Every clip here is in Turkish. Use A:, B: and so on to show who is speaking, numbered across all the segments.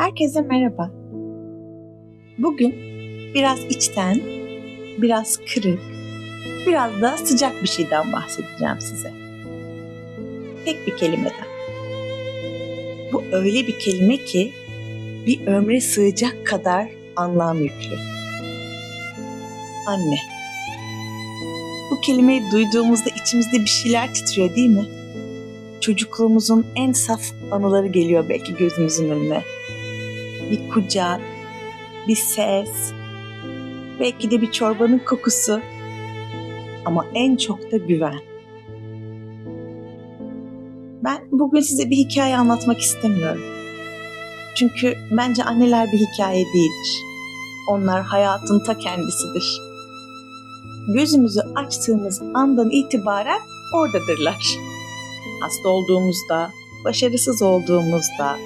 A: Herkese merhaba. Bugün biraz içten, biraz kırık, biraz da sıcak bir şeyden bahsedeceğim size. Tek bir kelimeden. Bu öyle bir kelime ki bir ömre sığacak kadar anlam yüklü. Anne. Bu kelimeyi duyduğumuzda içimizde bir şeyler titriyor değil mi? Çocukluğumuzun en saf anıları geliyor belki gözümüzün önüne bir kucak, bir ses, belki de bir çorbanın kokusu ama en çok da güven. Ben bugün size bir hikaye anlatmak istemiyorum. Çünkü bence anneler bir hikaye değildir. Onlar hayatın ta kendisidir. Gözümüzü açtığımız andan itibaren oradadırlar. Hasta olduğumuzda, başarısız olduğumuzda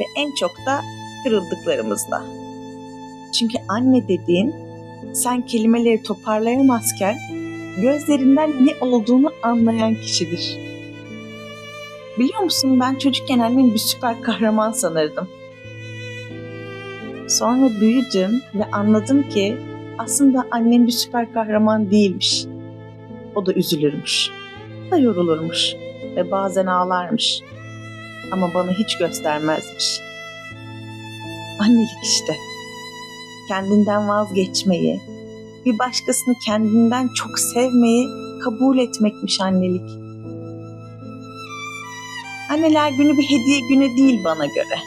A: ve en çok da kırıldıklarımızda. Çünkü anne dediğin sen kelimeleri toparlayamazken gözlerinden ne olduğunu anlayan kişidir. Biliyor musun ben çocukken annemi bir süper kahraman sanırdım. Sonra büyüdüm ve anladım ki aslında annem bir süper kahraman değilmiş. O da üzülürmüş, o da yorulurmuş ve bazen ağlarmış. Ama bana hiç göstermezmiş annelik işte. Kendinden vazgeçmeyi, bir başkasını kendinden çok sevmeyi kabul etmekmiş annelik. Anneler günü bir hediye günü değil bana göre.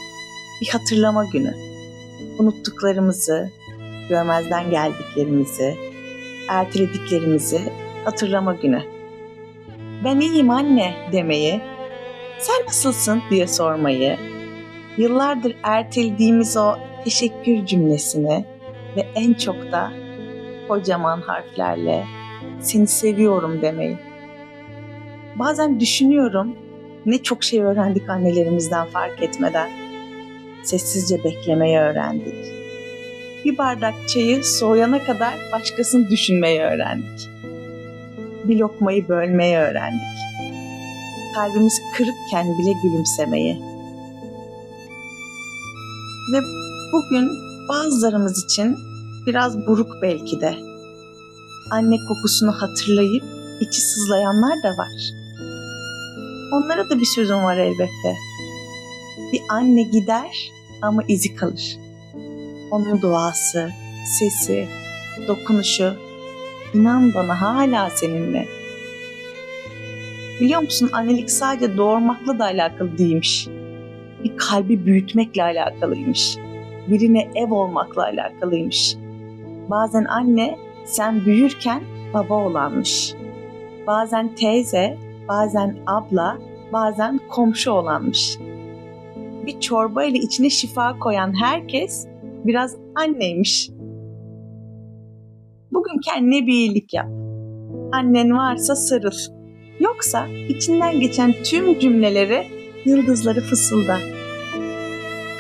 A: Bir hatırlama günü. Unuttuklarımızı, görmezden geldiklerimizi, ertelediklerimizi hatırlama günü. Ben iyiyim anne demeyi, sen nasılsın diye sormayı, yıllardır ertelediğimiz o teşekkür cümlesini ve en çok da kocaman harflerle seni seviyorum demeyi. Bazen düşünüyorum ne çok şey öğrendik annelerimizden fark etmeden. Sessizce beklemeyi öğrendik. Bir bardak çayı soğuyana kadar başkasını düşünmeyi öğrendik. Bir lokmayı bölmeyi öğrendik. Kalbimiz kırıkken bile gülümsemeyi ve bugün bazılarımız için biraz buruk belki de. Anne kokusunu hatırlayıp içi sızlayanlar da var. Onlara da bir sözüm var elbette. Bir anne gider ama izi kalır. Onun duası, sesi, dokunuşu inan bana hala seninle. Biliyor musun annelik sadece doğurmakla da alakalı değilmiş bir kalbi büyütmekle alakalıymış. Birine ev olmakla alakalıymış. Bazen anne sen büyürken baba olanmış. Bazen teyze, bazen abla, bazen komşu olanmış. Bir çorba ile içine şifa koyan herkes biraz anneymiş. Bugün kendine bir iyilik yap. Annen varsa sarıl. Yoksa içinden geçen tüm cümleleri yıldızları fısılda.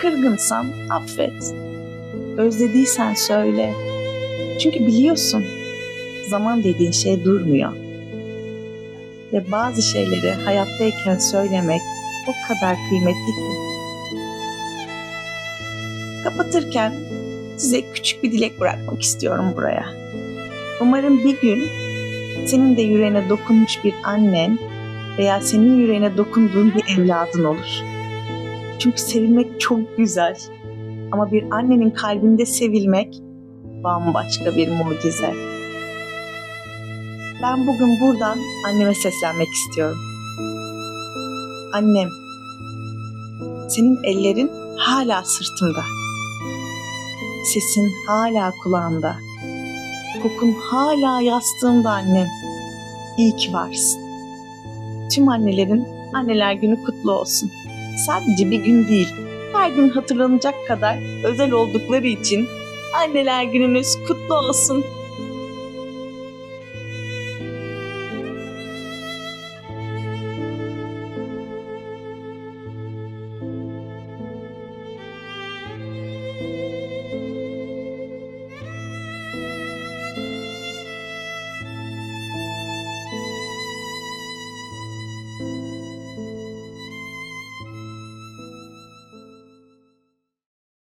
A: Kırgınsan affet. Özlediysen söyle. Çünkü biliyorsun zaman dediğin şey durmuyor. Ve bazı şeyleri hayattayken söylemek o kadar kıymetli ki. Kapatırken size küçük bir dilek bırakmak istiyorum buraya. Umarım bir gün senin de yüreğine dokunmuş bir annen veya senin yüreğine dokunduğun bir evladın olur. Çünkü sevilmek çok güzel. Ama bir annenin kalbinde sevilmek bambaşka bir mucize. Ben bugün buradan anneme seslenmek istiyorum. Annem, senin ellerin hala sırtımda. Sesin hala kulağımda. Kokun hala yastığımda annem. İyi ki varsın tüm annelerin anneler günü kutlu olsun. Sadece bir gün değil, her gün hatırlanacak kadar özel oldukları için anneler gününüz kutlu olsun.